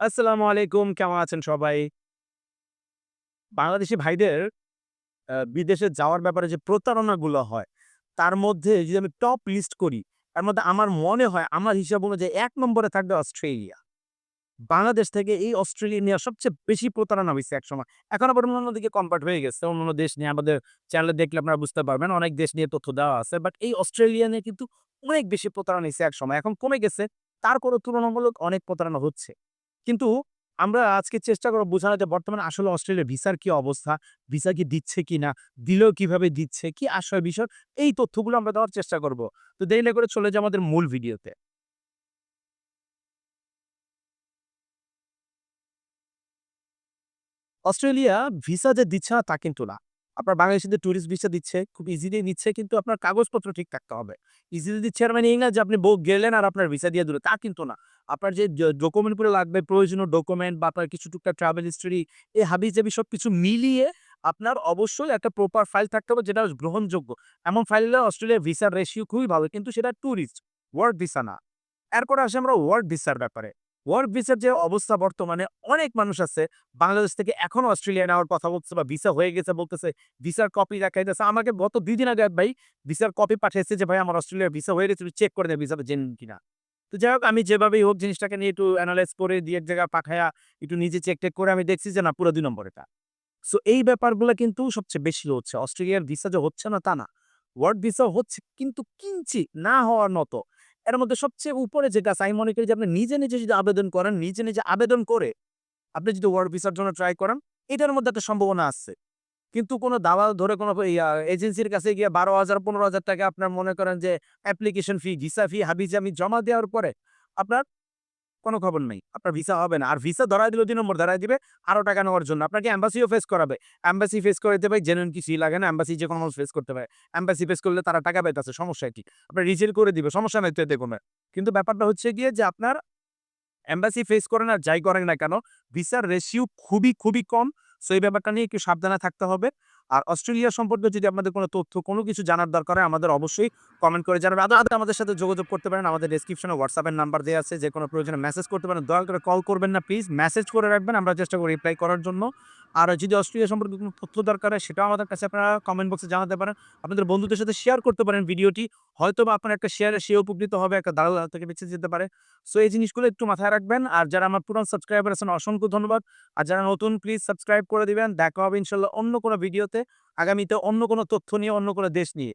আসসালামু আলাইকুম। কেমন আছেন সবাই? বাংলাদেশি ভাইদের বিদেশে যাওয়ার ব্যাপারে যে প্রতারণাগুলো হয়, তার মধ্যে যদি আমি টপ লিস্ট করি, তার মধ্যে আমার মনে হয় আমার হিসাব অনুযায়ী ১ নম্বরে থাকবে অস্ট্রেলিয়া। বাংলাদেশ থেকে এই অস্ট্রেলিয়া নিয়ে সবচেয়ে বেশি প্রতারণা হইছে একসময়। এখন আবার অন্যান্য দিকে কনভার্ট হয়ে গেছে। অন্যান্য দেশ নিয়ে আমাদের চ্যানেলে দেখলে আপনারা বুঝতে পারবেন। অনেক দেশ নিয়ে তথ্য দেওয়া আছে। বাট এই অস্ট্রেলিয়া নিয়ে কিন্তু অনেক বেশি প্রতারণা হইছে একসময়। এখন কমে গেছে। তারপরও তুলনামূলক অনেক প্রতারণা হচ্ছে। কিন্তু আমরা আজকে চেষ্টা করব বোঝানোর যে বর্তমানে আসলে অস্ট্রেলিয়ার ভিসার কি অবস্থা? ভিসা কি দিচ্ছে কিনা? দিলেও কীভাবে দিচ্ছে? কি আশয় বিষয়? এই তথ্যগুলো আমরা দেওয়ার চেষ্টা করব। তো দেরি না করে চলে যাই আমাদের মূল ভিডিওতে। অস্ট্রেলিয়া ভিসা যে দিচ্ছে না তা কিন্তু না। আপনার বাংলাদেশীদের টুরিস্ট ভিসা দিচ্ছে, খুব ইজিলি দিচ্ছে কিন্তু আপনার কাগজপত্র ঠিক থাকতে হবে। ইজিলি দিচ্ছে এর মানে এই না যে আপনি বউ গেলেন আর আপনার ভিসা দিয়ে দিল, তা কিন্তু না। আপনার যে ড ডকুমেন্টগুলো লাগবে, প্রয়োজনীয় ডকুমেন্ট বা আপনার কিছু টুকটাক ট্রাভেল হিস্টরি, এই হাবি-জাবি সবকিছু মিলিয়ে আপনার অবশ্যই একটা প্রপার ফাইল থাকতে হবে যেটা গ্রহণযোগ্য। এমন ফাইল হলে অস্ট্রেলিয়ার ভিসার রেশিও খুবই ভালো কিন্তু সেটা টুরিস্ট, ওয়ার্ক ভিসা না। এরপরে আসি আমরা ওয়ার্ক ভিসার ব্যাপারে। ওয়ার্ক ভিসার যে অবস্থা বর্তমানে অনেক মানুষ আছে বাংলাদেশ থেকে এখনও অস্ট্রেলিয়া নেওয়ার কথা বলতেছে বা ভিসা হয়ে গেছে বলতেছে, ভিসার কপি দেখাইতেছে। আমাকে গত দুই দিন আগে ভাই ভিসার কপি পাঠিয়েছে যে, "ভাই আমার অস্ট্রেলিয়ার ভিসা হয়ে গেছে, চেক করে দেন ভিসাটা জেনুইন কিনা।" তো যাই হোক আমি যেভাবেই হোক জিনিসটাকে নিয়ে একটু অ্যানালাইজ করে দিয়ে এক জায়গায় পাঠায়া একটু নিজে চেক-টেক করে আমি দেখছি যে না পুরা ২ নম্বর এটা। সো এই ব্যাপারগুলা কিন্তু সবচেয়ে বেশি হচ্ছে। অস্ট্রেলিয়ার ভিসা যে হচ্ছে না তা না। ওয়ার্ক ভিসা হচ্ছে কিন্তু কিঞ্চিৎ না হওয়ার মতো। এর মধ্যে সবচেয়ে উপরে যেটা আমি মনে করি যে আপনি নিজে, নিজে যদি আবেদন করেন, নিজে, নিজে আবেদন করে আপনি যদি ওয়ার্ক ভিসার জন্য ট্রাই করেন, এটার মধ্যে একটা সম্ভাবনা আছে। কিন্তু কোনো দালাল ধরে কোনো এজেন্সির কাছে গিয়ে বারো হাজার পনেরো হাজার টাকা আপনার মনে করেন যে অ্যাপ্লিকেশন ফি, ভিসা ফি, হাবি-জাবি জমা দেওয়ার পরে আপনার কোনো খবর নাই। আপনার ভিসা হবে না। আর ভিসা ধরায় দিল ২ নম্বর ধরায় দিবে আরও টাকা নেওয়ার জন্য। আপনাকে অ্যাম্বাসিও ফেস করাবে। অ্যাম্বাসি ফেস করাইতে ভাই জেনুইন কিছুই লাগে না। অ্যাম্বাসি যেকোনো মানুষ ফেস করতে পারে। অ্যাম্বাসি ফেস করলে তারা টাকা পাইতেছে, সমস্যা কি? আপনার রিজেক্ট করে দিবে, সমস্যা নাই তো এতে কোনো। কিন্তু ব্যাপারটা হচ্ছে গিয়ে যে আপনার অ্যাম্বাসি ফেস করেন আর যাই করেন না কেন, ভিসার রেশিও খুবই, খুবই কম। সো এই ব্যাপারটা নিয়ে একটু সাবধানে থাকতে হবে। আর অস্ট্রেলিয়া সম্পর্কে যদি আপনাদের কোনো তথ্য, কোনো কিছু জানার দরকার হয় আমাদের অবশ্যই কমেন্ট করে জানাবেন। আদৌ আমাদের সাথে যোগাযোগ করতে পারেন। আমাদের ডেসক্রিপশনে এর নাম্বার দেয়া আছে। যেকোনো প্রয়োজনে মেসেজ করতে পারেন। দয়া করে কল করবেন না প্লিজ। মেসেজ করে রাখবেন। আমরা চেষ্টা করি রিপ্লাই করার জন্য। আর যদি অস্ট্রেলিয়া সম্পর্কে কোন তথ্য দরকার হয় সেটাও আমাদের কাছে আপনারা কমেন্ট বক্সে জানাতে পারেন। আপনাদের বন্ধুদের সাথে শেয়ার করতে পারেন ভিডিওটি। হয়তো বা আপনার একটা শেয়ারে সে উপকৃত হবে, একটা দালাল থেকে বেঁচে যেতে পারে। সো এই জিনিসগুলো একটু মাথায় রাখবেন। আর যারা আমার পুরান সাবস্ক্রাইবার আছেন অসংখ্য ধন্যবাদ। আর যারা নতুন প্লিজ সাবস্ক্রাইব করে দিবেন। দেখা হবে ইনশাল্লাহ অন্য কোনো ভিডিওতে। আগামীতে অন্য কোনো তথ্য নিয়ে, অন্য কোনো দেশ নিয়ে।